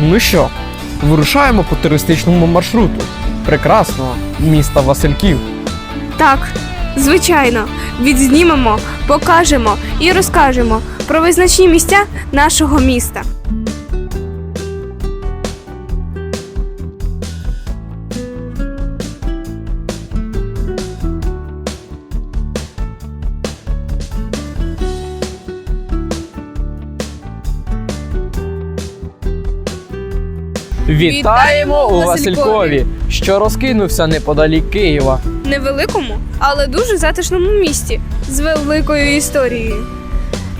Ну що, вирушаємо по туристичному маршруту прекрасного міста Васильків. Так, звичайно, відзнімемо, покажемо і розкажемо про визначні місця нашого міста. Вітаємо у Василькові, що розкинувся неподалік Києва. Невеликому, але дуже затишному місті з великою історією.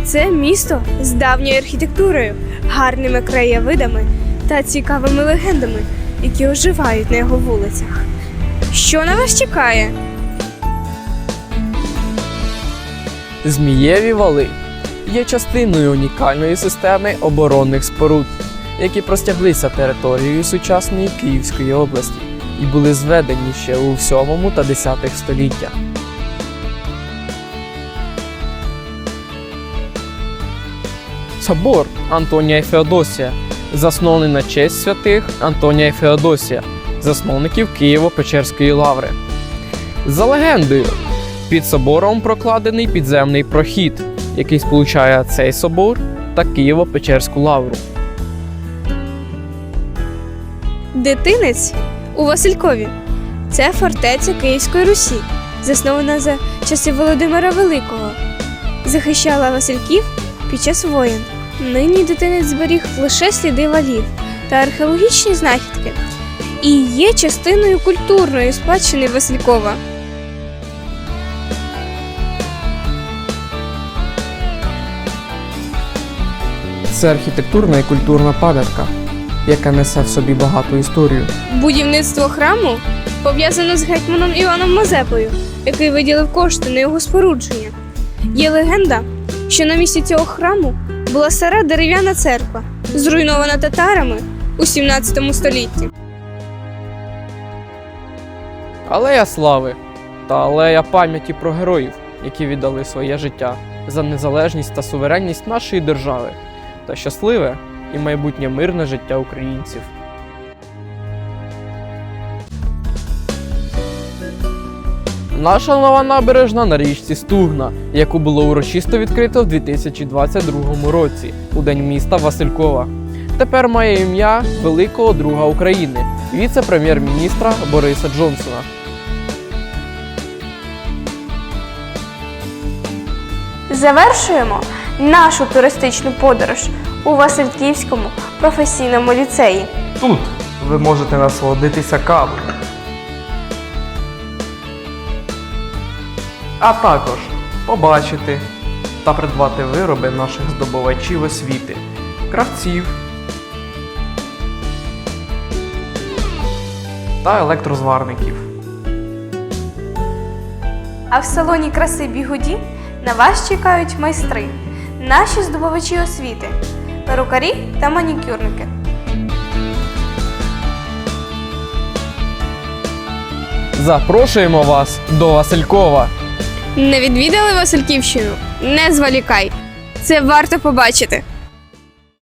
Це місто з давньою архітектурою, гарними краєвидами та цікавими легендами, які оживають на його вулицях. Що на вас чекає? Змієві вали є частиною унікальної системи оборонних споруд, які простяглися територією сучасної Київської області і були зведені ще у 7 та 10 століттях. Собор Антонія і Феодосія заснований на честь святих Антонія і Феодосія, засновників Києво-Печерської лаври. За легендою, під собором прокладений підземний прохід, який сполучає цей собор та Києво-Печерську лавру. Дитинець у Василькові. Це фортеця Київської Русі, заснована за часів Володимира Великого. Захищала Васильків під час воєн. Нині дитинець зберіг лише сліди валів та археологічні знахідки і є частиною культурної спадщини Василькова. Це архітектурна і культурна пам'ятка, яка несе в собі багату історію. Будівництво храму пов'язано з гетьманом Іваном Мазепою, який виділив кошти на його спорудження. Є легенда, що на місці цього храму була стара дерев'яна церква, зруйнована татарами у 17 столітті. Алея слави та алея пам'яті про героїв, які віддали своє життя за незалежність та суверенність нашої держави та щасливе і майбутнє мирне життя українців. Наша нова набережна на річці Стугна, яку було урочисто відкрито в 2022 році у день міста Василькова. Тепер має ім'я великого друга України, віце-прем'єр-міністра Бориса Джонсона. Завершуємо нашу туристичну подорож у Васильківському професійному ліцеї. Тут ви можете насолодитися кавою. А також побачити та придбати вироби наших здобувачів освіти, кравців та електрозварників. А в салоні краси Бігуді на вас чекають майстри, наші здобувачі освіти, перукарі та манікюрники. Запрошуємо вас до Василькова! Не відвідали Васильківщину? Не зволікай. Це варто побачити.